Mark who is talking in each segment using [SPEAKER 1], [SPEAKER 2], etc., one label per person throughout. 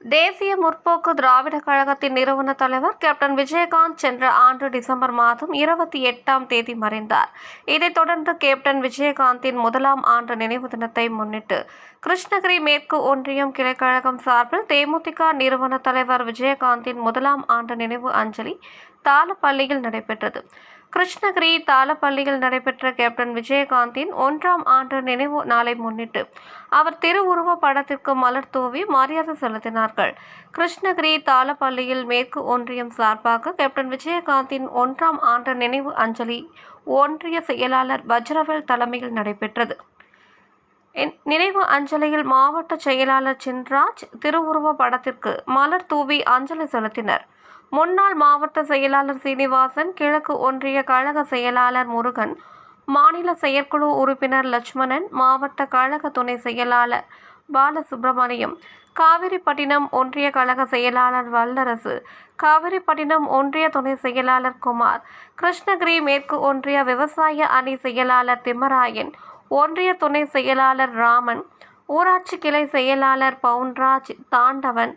[SPEAKER 1] தேசிய முற்போக்கு திராவிட கழகத்தின் நிறுவன தலைவர் கேப்டன் விஜயகாந்த் சென்ற ஆண்டு டிசம்பர் மாதம் இருபத்தி எட்டாம் தேதி மறைந்தார். இதைத் தொடர்ந்து கேப்டன் விஜயகாந்தின் முதலாம் ஆண்டு நினைவு தினத்தை முன்னிட்டு கிருஷ்ணகிரி மேற்கு ஒன்றியம் கிளைக்கழகம் சார்பில் தேமுதிக நிறுவன தலைவர் விஜயகாந்தின் முதலாம் ஆண்டு நினைவு அஞ்சலி தாளப்பள்ளியில் நடைபெற்றது. கிருஷ்ணகிரி தாளப்பள்ளியில் நடைபெற்ற கேப்டன் விஜயகாந்தின் ஒன்றாம் ஆண்டு நினைவு நாளை முன்னிட்டு அவர் திருவுருவ படத்திற்கு மலர் தூவி மரியாதை செலுத்தினார்கள். கிருஷ்ணகிரி தாளப்பள்ளியில் மேற்கு ஒன்றியம் சார்பாக கேப்டன் விஜயகாந்தின் ஒன்றாம் ஆண்டு நினைவு அஞ்சலி ஒன்றிய செயலாளர் வஜ்ரவேல் தலைமையில் நடைபெற்றது. என் நினைவு அஞ்சலியில் மாவட்ட செயலாளர் சின்ராஜ் திருவுருவ படத்திற்கு மலர் தூவி அஞ்சலி செலுத்தினர். முன்னாள் மாவட்ட செயலாளர் சீனிவாசன் கிழக்கு ஒன்றிய கழக செயலாளர் முருகன் மாநில செயற்குழு உறுப்பினர் லட்சுமணன் மாவட்ட கழக துணை செயலாளர் பாலசுப்ரமணியம் காவிரிப்பட்டினம் ஒன்றிய கழக செயலாளர் வல்லரசு காவிரிப்பட்டினம் ஒன்றிய துணை செயலாளர் குமார் கிருஷ்ணகிரி மேற்கு ஒன்றிய விவசாய அணி செயலாளர் திம்மராயன் ஒன்றிய துணை செயலாளர் ராமன் ஊராட்சி கிளை செயலாளர் Pounraj Thandavan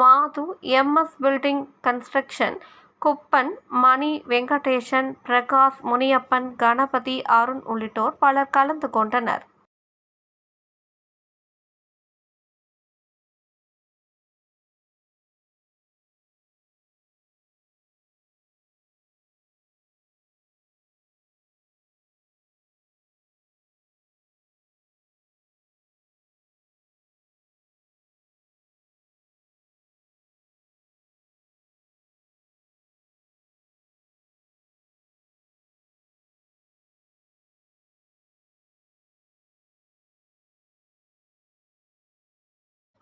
[SPEAKER 1] Mathu M S building construction Kuppan Mani Venkatesan Prakash Muniyappan Ganapathi Arun உள்ளிட்டோர் பலர் கலந்து கொண்டனர்.